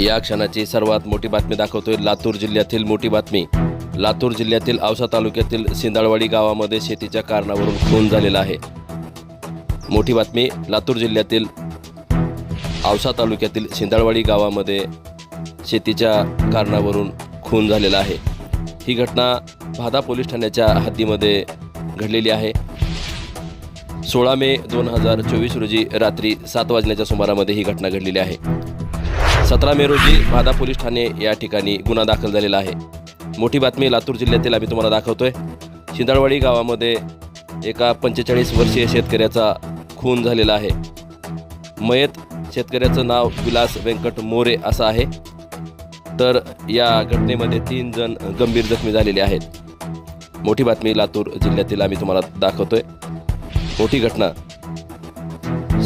या क्षणाची सर्वात मोठी बातमी दाखवतोय लातूर जिल्ह्यातील मोठी बातमी. लातूर जिल्ह्यातील औसा तालुक्यातील सिंदाळवाडी गावामध्ये शेतीच्या कारणावरून खून झालेला आहे. मोठी बातमी लातूर जिल्ह्यातील औसा तालुक्यातील सिंदाळवाडी गावामध्ये शेतीच्या कारणावरून खून झालेला आहे. ही घटना भादा पोलीस ठाण्याच्या हद्दीमध्ये घडलेली आहे. सोळा मे दोन हजार चोवीस रोजी रात्री सात वाजण्याच्या सुमारामध्ये ही घटना घडलेली आहे. सतरा मे रोजी भादा पोलीस ठाणे या ठिकाणी गुन्हा दाखल झालेला आहे. मोठी बातमी लातूर जिल्ह्यातील आम्ही तुम्हाला दाखवतोय. शिंदाळवाडी गावामध्ये एका पंचेचाळीस वर्षीय शेतकऱ्याचा खून झालेला आहे. मयत शेतकऱ्याचं नाव विलास व्यंकट मोरे असं आहे. तर या घटनेमध्ये तीन जण गंभीर जखमी झालेले आहेत. मोठी बातमी लातूर जिल्ह्यातील आम्ही तुम्हाला दाखवतोय. मोठी घटना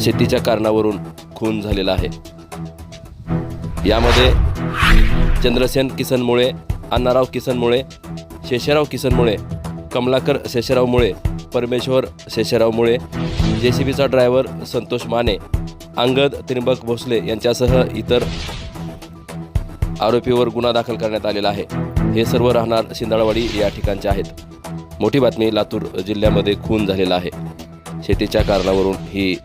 शेतीच्या कारणावरून खून झालेला आहे. यामध्ये चंद्रसेन किसनमुळे अण्णाराव किसनमुळे शेषराव किसनमुळे कमलाकर शेषरावमुळे परमेश्वर शेषरावमुळे जे सी बीचा ड्रायव्हर संतोष माने अंगद त्रिंबक भोसले यांच्यासह इतर आरोपीवर गुन्हा दाखल करण्यात आलेला आहे. हे सर्व राहणार शिंदाळवाडी या ठिकाणचे आहेत. मोठी बातमी लातूर जिल्ह्यामध्ये खून झालेला आहे. शेतीच्या कारणावरून ही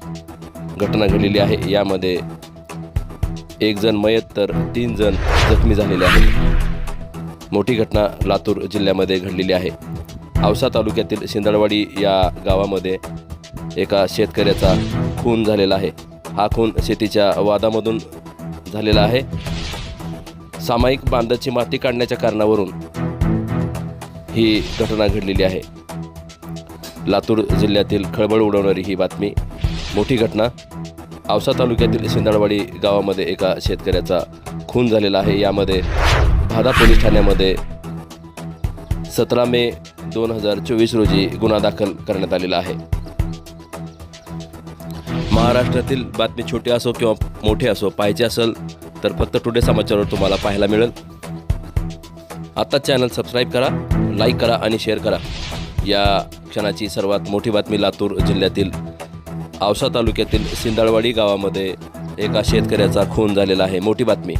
घटना घडलेली आहे. यामध्ये एक जण मयत तर तीन जण जखमी झालेले आहेत. मोठी घटना लातूर जिल्ह्यामध्ये घडलेली आहे. औसा तालुक्यातील शिंदळवाडी या गावामध्ये एका शेतकऱ्याचा खून झालेला आहे. हा खून शेतीच्या वादामधून झालेला आहे. सामायिक बांधाची माती काढण्याच्या कारणावरून ही घटना घडलेली आहे. लातूर जिल्ह्यातील खळबळ उडवणारी ही बातमी. मोठी घटना. औसा तालुक्यातील शिंदाळवाडी गावामध्ये एका शेतकऱ्याचा खून झालेला आहे. यामध्ये भादा पोलीस ठाण्यामध्ये सतरा मे दोन हजार चोवीस रोजी गुन्हा दाखल करण्यात आलेला आहे. महाराष्ट्रातील बातमी छोटी असो किंवा मोठी असो पाहिजे असेल तर फक्त टुडे समाचारवर तुम्हाला पाहायला मिळेल. आता चॅनल सबस्क्राईब करा लाईक करा आणि शेअर करा. या क्षणाची सर्वात मोठी बातमी लातूर जिल्ह्यातील औसा तालुक्यातील सिंदळवाडी गावामध्ये एका शेतकऱ्याचा खून झालेला आहे. मोठी बातमी.